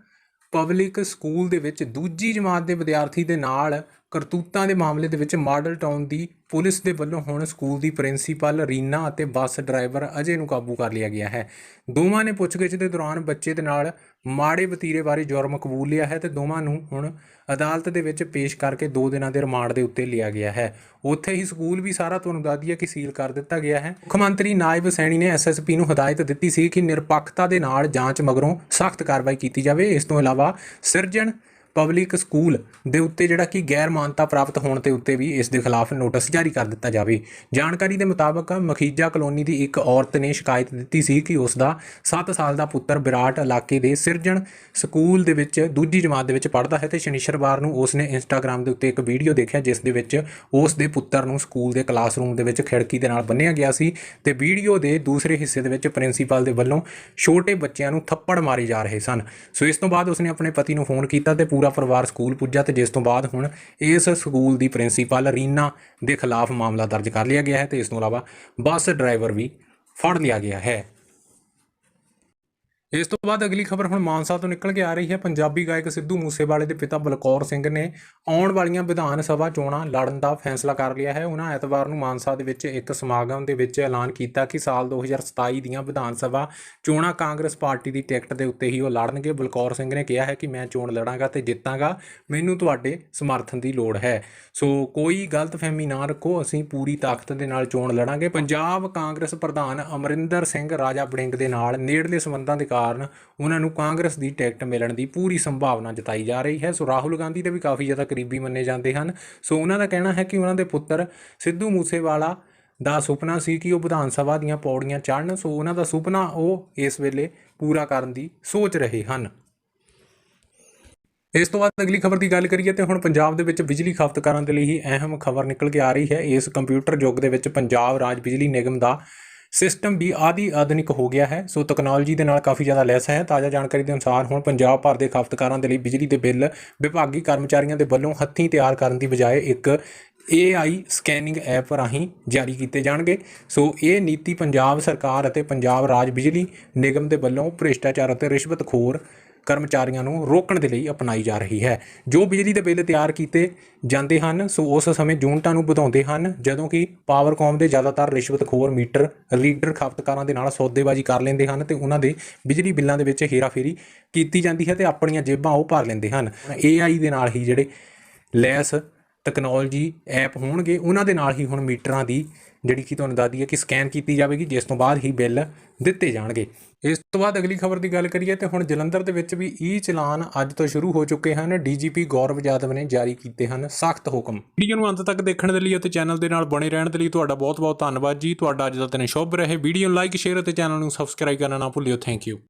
ਪਬਲਿਕ ਸਕੂਲ ਦੇ ਵਿੱਚ ਦੂਜੀ ਜਮਾਤ ਦੇ ਵਿਦਿਆਰਥੀ ਦੇ ਨਾਲ ਕਰਤੂਤਾਂ ਦੇ ਮਾਮਲੇ ਦੇ ਵਿੱਚ ਮਾਡਲ ਟਾਊਨ ਦੀ ਪੁਲਿਸ ਦੇ ਵੱਲੋਂ ਹੁਣ ਸਕੂਲ ਦੀ ਪ੍ਰਿੰਸੀਪਲ, ਰੀਨਾ ਅਤੇ ਬੱਸ ਡਰਾਈਵਰ ਅਜੇ ਨੂੰ ਕਾਬੂ ਕਰ ਲਿਆ ਗਿਆ ਹੈ। ਦੋਵਾਂ ਨੇ ਪੁੱਛਗਿੱਛ ਦੇ ਦੌਰਾਨ ਬੱਚੇ ਦੇ ਨਾਲ ਮਾੜੇ ਵਤੀਰੇ ਬਾਰੇ ਜੁਰਮ ਕਬੂਲ ਲਿਆ ਹੈ ਤੇ ਦੋਵਾਂ ਨੂੰ ਹੁਣ ਅਦਾਲਤ ਦੇ ਵਿੱਚ ਪੇਸ਼ ਕਰਕੇ 2 ਦਿਨਾਂ ਦੇ ਰਿਮਾਂਡ ਦੇ ਉੱਤੇ ਲਿਆ ਗਿਆ ਹੈ। ਉੱਥੇ ਹੀ ਸਕੂਲ ਵੀ ਸਾਰਾ ਤੁਹਾਨੂੰ ਦੱਸ ਦਈਏ ਕਿ ਸੀਲ ਕਰ ਦਿੱਤਾ ਗਿਆ ਹੈ। ਮੁੱਖ ਮੰਤਰੀ ਨਾਇਬ ਸੈਣੀ ਨੇ ਐਸਐਸਪੀ ਨੂੰ ਹਦਾਇਤ ਦਿੱਤੀ ਸੀ ਕਿ ਨਿਰਪੱਖਤਾ ਦੇ ਨਾਲ ਜਾਂਚ ਮਗਰੋਂ ਸਖਤ ਕਾਰਵਾਈ ਕੀਤੀ ਜਾਵੇ। ਇਸ ਤੋਂ ਇਲਾਵਾ ਸਿਰਜਣ ਪਬਲਿਕ ਸਕੂਲ ਦੇ ਉੱਤੇ ਜਿਹੜਾ ਕਿ ਗੈਰ ਮਾਨਤਾ ਪ੍ਰਾਪਤ ਹੋਣ ਤੇ ਉੱਤੇ ਵੀ ਇਸ ਦੇ ਖਿਲਾਫ ਨੋਟਿਸ ਜਾਰੀ ਕਰ ਦਿੱਤਾ ਜਾਵੇ। ਜਾਣਕਾਰੀ ਦੇ ਮੁਤਾਬਕ ਮਖੀਜਾ ਕਲੋਨੀ ਦੀ ਇੱਕ ਔਰਤ ਨੇ ਸ਼ਿਕਾਇਤ ਦਿੱਤੀ ਸੀ ਕਿ ਉਸ ਦਾ 7 ਸਾਲ ਦਾ ਪੁੱਤਰ ਵਿਰਾਟ ਇਲਾਕੇ ਦੇ ਸਿਰਜਣ ਸਕੂਲ ਦੇ ਵਿੱਚ ਦੂਜੀ ਜਮਾਤ ਦੇ ਵਿੱਚ ਪੜ੍ਹਦਾ ਹੈ ਤੇ ਸ਼ਨੀਚਰਵਾਰ ਨੂੰ ਉਸ ਨੇ ਇੰਸਟਾਗ੍ਰam ਦੇ ਉੱਤੇ ਇੱਕ ਵੀਡੀਓ ਦੇਖਿਆ ਜਿਸ ਦੇ ਵਿੱਚ ਉਸ ਦੇ ਪੁੱਤਰ ਨੂੰ ਸਕੂਲ ਦੇ ਕਲਾਸਰੂਮ ਦੇ ਵਿੱਚ ਖਿੜਕੀ ਦੇ ਨਾਲ ਬੰਨ੍ਹਿਆ ਗਿਆ ਸੀ ਤੇ ਵੀਡੀਓ ਦੇ ਦੂਸਰੇ ਹਿੱਸੇ ਦੇ ਵਿੱਚ ਪ੍ਰਿੰਸੀਪਲ ਦੇ ਵੱਲੋਂ ਛੋਟੇ ਬੱਚਿਆਂ ਨੂੰ ਥੱਪੜ ਮਾਰੇ ਜਾ ਰਹੇ ਸਨ। ਸੋ ਇਸ ਤੋਂ ਬਾਅਦ ਉਸਨੇ ਆਪਣੇ ਪਤੀ ਨੂੰ ਫੋਨ ਕੀਤਾ ਤੇ ਪੂਰਾ ਪਰਿਵਾਰ ਸਕੂਲ ਪੁੱਜਾ ਤੇ ਜਿਸ ਤੋਂ ਬਾਅਦ ਹੁਣ ਇਸ ਸਕੂਲ ਦੀ ਪ੍ਰਿੰਸੀਪਲ ਰੀਨਾ ਦੇ ਖਿਲਾਫ ਮਾਮਲਾ ਦਰਜ ਕਰ ਲਿਆ ਗਿਆ ਹੈ ਤੇ ਇਸ ਤੋਂ ਇਲਾਵਾ ਬੱਸ ਡਰਾਈਵਰ ਵੀ ਫੜ ਲਿਆ ਗਿਆ ਹੈ। ਇਸ ਤੋਂ ਬਾਅਦ ਅਗਲੀ ਖਬਰ ਹੁਣ ਮਾਨਸਾ ਤੋਂ ਨਿਕਲ ਕੇ ਆ ਰਹੀ ਹੈ। ਪੰਜਾਬੀ ਗਾਇਕ ਸਿੱਧੂ ਮੂਸੇਵਾਲੇ ਦੇ ਪਿਤਾ ਬਲਕੌਰ ਸਿੰਘ ਨੇ ਆਉਣ ਵਾਲੀਆਂ ਵਿਧਾਨ ਸਭਾ ਚੋਣਾਂ ਲੜਨ ਦਾ ਫੈਸਲਾ ਕਰ ਲਿਆ ਹੈ। ਉਹਨਾਂ ਐਤਵਾਰ ਨੂੰ ਮਾਨਸਾ ਦੇ ਵਿੱਚ ਇੱਕ ਸਮਾਗਮ ਦੇ ਵਿੱਚ ਐਲਾਨ ਕੀਤਾ ਕਿ ਸਾਲ 2027 ਦੀਆਂ ਵਿਧਾਨ ਸਭਾ ਚੋਣਾਂ ਕਾਂਗਰਸ ਪਾਰਟੀ ਦੀ ਟਿਕਟ ਦੇ ਉੱਤੇ ਹੀ ਉਹ ਲੜਨਗੇ। ਬਲਕੌਰ ਸਿੰਘ ਨੇ ਕਿਹਾ ਹੈ ਕਿ ਮੈਂ ਚੋਣ ਲੜਾਂਗਾ ਤੇ ਜਿੱਤਾਂਗਾ। ਮੈਨੂੰ ਤੁਹਾਡੇ ਸਮਰਥਨ ਦੀ ਲੋੜ ਹੈ। ਸੋ ਕੋਈ ਗਲਤਫਹਿਮੀ ਨਾ ਰੱਖੋ। ਅਸੀਂ ਪੂਰੀ ਤਾਕਤ ਦੇ ਨਾਲ ਚੋਣ ਲੜਾਂਗੇ। ਪੰਜਾਬ ਕਾਂਗਰਸ ਪ੍ਰਧਾਨ ਅਮਰਿੰਦਰ ਸਿੰਘ ਰਾਜਾ ਬੜਿੰਗ ਦੇ ਨਾਲ ਨੇੜਲੇ ਸੰਬੰਧਾਂ ਦੇ ਕਾਰਨ ਉਹਨਾਂ ਨੂੰ ਕਾਂਗਰਸ ਦੀ ਟਿਕਟ ਮਿਲਣ ਦੀ ਪੂਰੀ ਸੰਭਾਵਨਾ ਜਤਾਈ ਜਾ ਰਹੀ ਹੈ। ਸੋ ਰਾਹੁਲ ਗਾਂਧੀ ਦੇ ਵੀ ਕਾਫੀ ਜ਼ਿਆਦਾ ਕਰੀਬੀ ਮੰਨੇ ਜਾਂਦੇ ਹਨ। ਸੋ ਉਹਨਾਂ ਦਾ ਕਹਿਣਾ ਹੈ ਕਿ ਉਹਨਾਂ ਦੇ ਪੁੱਤਰ ਸਿੱਧੂ ਮੂਸੇਵਾਲਾ ਦਾ ਸੁਪਨਾ ਸੀ ਕਿ ਉਹ ਵਿਧਾਨ ਸਭਾ ਦੀਆਂ ਪੌੜੀਆਂ ਚੜ੍ਹਨ। ਸੋ ਉਹਨਾਂ ਦਾ ਸੁਪਨਾ ਉਹ ਇਸ ਵੇਲੇ ਪੂਰਾ ਕਰਨ ਦੀ ਸੋਚ ਰਹੇ ਹਨ। ਇਸ ਤੋਂ ਬਾਅਦ ਅਗਲੀ ਖਬਰ ਦੀ ਗੱਲ ਕਰੀਏ ਤੇ ਹੁਣ ਪੰਜਾਬ ਦੇ ਵਿੱਚ ਬਿਜਲੀ ਖਪਤਕਾਰਾਂ ਦੇ ਲਈ ਹੀ ਅਹਿਮ ਖਬਰ ਨਿਕਲ ਕੇ ਆ ਰਹੀ ਹੈ। ਇਸ ਕੰਪਿਊਟਰ ਯੁੱਗ ਦੇ ਵਿੱਚ ਪੰਜਾਬ ਰਾਜ ਬਿਜਲੀ ਨਿਗਮ ਦਾ ਸਿਸਟਮ ਵੀ ਆਦੀ ਆਧੁਨਿਕ ਹੋ ਗਿਆ ਹੈ। ਸੋ ਟੈਕਨੋਲੋਜੀ ਦੇ ਨਾਲ ਕਾਫੀ ਜ਼ਿਆਦਾ ਲੈਸ ਹੈ। ਤਾਜ਼ਾ ਜਾਣਕਾਰੀ ਦੇ ਅਨੁਸਾਰ ਹੁਣ ਪੰਜਾਬ ਭਰ ਦੇ ਖਪਤਕਾਰਾਂ ਦੇ ਲਈ ਬਿਜਲੀ ਦੇ ਬਿੱਲ ਵਿਭਾਗੀ ਕਰਮਚਾਰੀਆਂ ਦੇ ਵੱਲੋਂ ਹੱਥੀਂ ਤਿਆਰ ਕਰਨ ਦੀ ਬਜਾਏ ਇੱਕ AI ਸਕੈਨਿੰਗ ਐਪ ਰਾਹੀਂ ਜਾਰੀ ਕੀਤੇ ਜਾਣਗੇ। ਸੋ ਇਹ ਨੀਤੀ ਪੰਜਾਬ ਸਰਕਾਰ ਅਤੇ ਪੰਜਾਬ ਰਾਜ ਬਿਜਲੀ ਨਿਗਮ ਦੇ ਵੱਲੋਂ ਭ੍ਰਿਸ਼ਟਾਚਾਰ ਅਤੇ ਰਿਸ਼ਵਤਖੋਰ ਕਰਮਚਾਰੀਆਂ ਨੂੰ ਰੋਕਣ ਦੇ ਲਈ ਅਪਣਾਈ ਜਾ ਰਹੀ ਹੈ। ਜੋ ਬਿਜਲੀ ਦੇ ਬਿੱਲ ਤਿਆਰ ਕੀਤੇ ਜਾਂਦੇ ਹਨ, ਸੋ ਉਸ ਸਮੇਂ ਯੂਨਿਟਾਂ ਨੂੰ ਵਧਾਉਂਦੇ ਹਨ, ਜਦੋਂ ਕਿ ਪਾਵਰਕੌਮ ਦੇ ਜ਼ਿਆਦਾਤਰ ਰਿਸ਼ਵਤਖੋਰ ਮੀਟਰ ਰੀਡਰ ਖਪਤਕਾਰਾਂ ਦੇ ਨਾਲ ਸੌਦੇਬਾਜ਼ੀ ਕਰ ਲੈਂਦੇ ਹਨ ਤੇ ਉਹਨਾਂ ਦੇ ਬਿਜਲੀ ਬਿੱਲਾਂ ਦੇ ਵਿੱਚ ਹੇਰਾਫੇਰੀ ਕੀਤੀ ਜਾਂਦੀ ਹੈ ਤੇ ਆਪਣੀਆਂ ਜੇਬਾਂ ਉਹ ਭਰ ਲੈਂਦੇ ਹਨ। AI ਦੇ ਨਾਲ ਹੀ ਜਿਹੜੇ ਲੈਸ ਟੈਕਨੋਲੋਜੀ ਐਪ ਹੋਣਗੇ, ਉਹਨਾਂ ਦੇ ਨਾਲ ਹੀ ਹੁਣ ਮੀਟਰਾਂ ਦੀ ਜਿਹੜੀ ਕਿ ਤੁਹਾਨੂੰ ਦੱਸਦੀ ਹੈ ਕਿ ਸਕੈਨ ਕੀਤੀ ਜਾਵੇਗੀ, ਜਿਸ ਤੋਂ ਬਾਅਦ ਹੀ ਬਿੱਲ ਦਿੱਤੇ ਜਾਣਗੇ। ਇਸ ਤੋਂ ਬਾਅਦ ਅਗਲੀ ਖਬਰ ਦੀ ਗੱਲ ਕਰੀਏ ਤੇ ਹੁਣ ਜਲੰਧਰ ਦੇ ਵਿੱਚ ਵੀ ਈ ਚਲਾਨ ਅੱਜ ਤੋਂ ਸ਼ੁਰੂ ਹੋ ਚੁੱਕੇ ਹਨ। ਡੀਜੀਪੀ ਗੌਰਵ ਯਾਦਵ ਨੇ ਜਾਰੀ ਕੀਤੇ ਹਨ ਸਖਤ ਹੁਕਮ। ਵੀਡੀਓ ਨੂੰ ਅੰਤ ਤੱਕ ਦੇਖਣ ਦੇ ਲਈ ਅਤੇ ਚੈਨਲ ਦੇ ਨਾਲ ਬਣੇ ਰਹਿਣ ਦੇ ਲਈ ਤੁਹਾਡਾ ਬਹੁਤ ਬਹੁਤ ਧੰਨਵਾਦ ਜੀ। ਤੁਹਾਡਾ ਅੱਜ ਦਾ ਦਿਨ ਸ਼ੁਭ ਰਹੇ। ਵੀਡੀਓ ਨੂੰ ਲਾਈਕ, ਸ਼ੇਅਰ ਅਤੇ ਚੈਨਲ ਨੂੰ ਸਬਸਕ੍ਰਾਈਬ ਕਰਨਾ ਨਾ ਭੁੱਲਿਓ। Thank you.